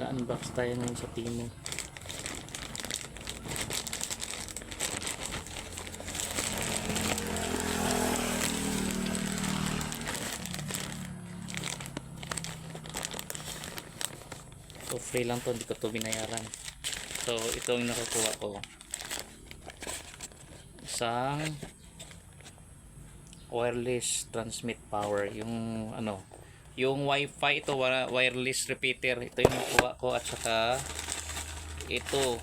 Mag-unbox tayo ngayon sa Timo. So free lang to, hindi ko to binayaran. So ito yung nakukuha ko. Isang wireless transmit power yung ano yung wifi ito wireless repeater. Ito yung nakuha ko at saka ito.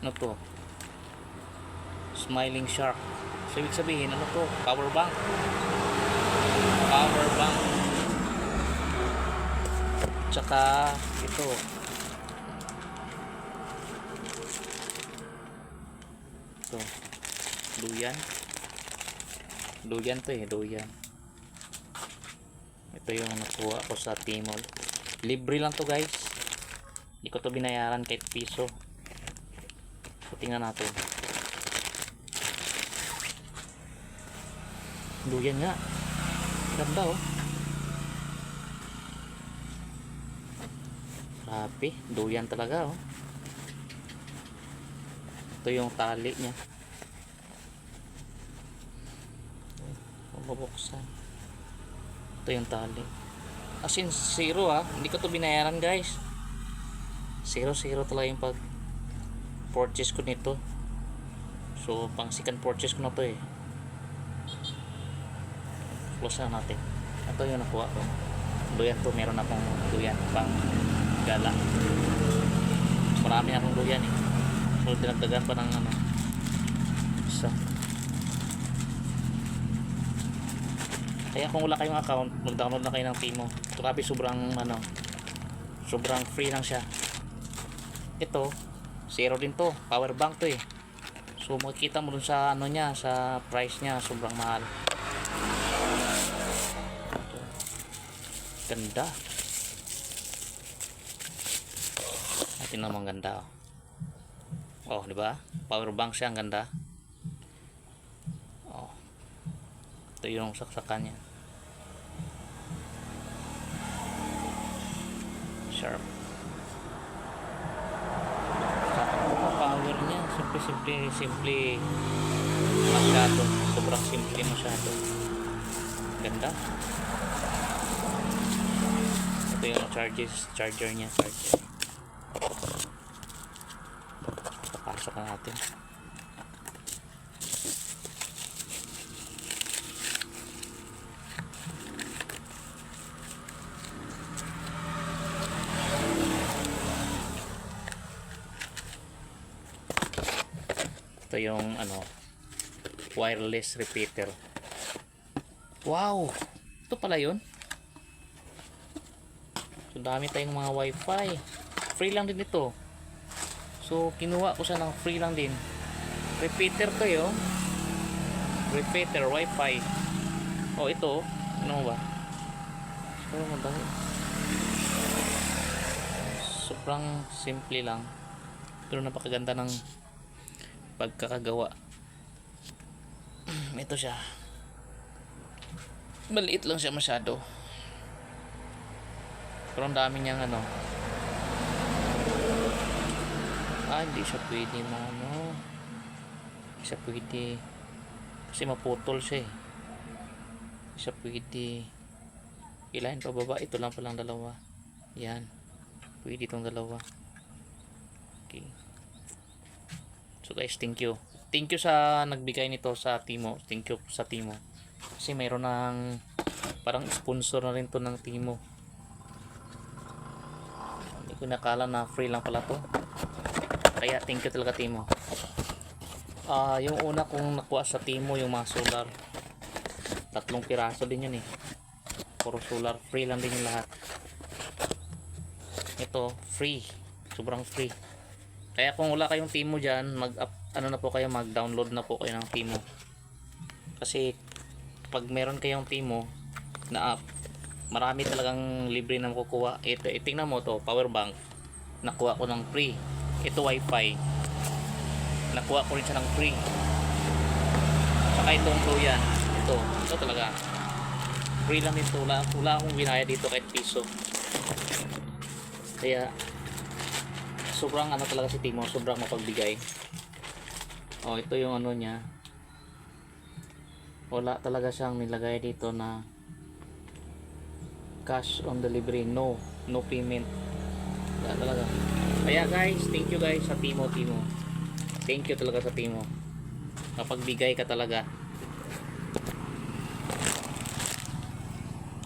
Ano to? Smiling shark. So ibig sabihin ano to? Power bank. Power bank. Tsaka ito. Ito. Duyan duyan to eh duyan ito yung nakuha ko sa Tmall. Libre lang to guys. Hindi ko to binayaran kahit piso. So tingnan natin. Duyan nga. Ganda oh. Grabe. Duyan talaga oh. Ito yung tali niya. Mabubuksan ito yung tali. As in zero ah. Hindi ko to binayaran guys. Zero zero talaga yung pag purchase ko nito. So pang second purchase ko na to eh. Close na natin. Ito yung nakuha ko. Duyan to. Meron akong duyan pang gala. Marami akong duyan eh. So dinagdagan pa ng ano isa Kaya kung wala kayong account, mag-download na kayo ng Timo. Grabe sobrang ano, sobrang free lang siya. Ito, zero din to. Power bank to eh. So makikita mo dun sa ano niya, sa price niya, sobrang mahal. Ganda. Natin naman ganda. Oh, oh di ba? Power bank siya, ang ganda. Oh. Ito yung saksakan niya. Sharp. Power niya, simple simple simple masyado. Sobrang simple masyado. Ganda. Ito yung charges, charger niya, charger. Papasok na natin. Ito yung ano wireless repeater. Wow! Ito pala yun. So dami tayong mga wifi. Free lang din ito. So kinuha ko siya ng free lang din. Repeater to yun. Repeater wifi. Oh ito ano ba? So madami sobrang simple lang. Pero napakaganda ng pagkakagawa. Ito siya. Maliit lang siya masyado. Pero ang dami niyang ano. Ah hindi siya pwede ano hindi siya pwede. Kasi maputol siya eh. Hindi siya pwede. Ilahin pa baba. Ito lang palang dalawa. Yan. Pwede itong dalawa. Okay So guys, thank you. Thank you sa nagbigay nito sa Timo. Thank you sa Timo. Kasi mayroon ng parang sponsor na rin to ng Timo. Hindi ko nakala na free lang pala to. Kaya thank you talaga Timo. Ah, yung una kong nakuha sa Timo yung mga solar. Tatlong piraso din yun eh. Puro solar, free lang din yung lahat. Ito, free. Sobrang free. Kaya kung wala kayong Timo diyan, mag up, ano na po kayo, mag-download na po kayo ng Timo. Kasi pag meron kayong Timo na app, marami talagang libre na makukuha. Ito, itingnan mo to, power bank. Nakuha ko ng free. Ito wifi. Nakuha ko rin siya ng free. Saka itong yan. Ito, ito talaga. Free lang dito. Wala, wala akong binaya dito kahit piso. Kaya, sobrang ano talaga si Timo, sobrang mapagbigay. Oh, ito yung ano niya. Wala talaga siyang nilagay dito na cash on delivery. No, no payment. Wala talaga. Kaya guys, thank you guys sa Timo Timo. Thank you talaga sa Timo. Mapagbigay ka talaga.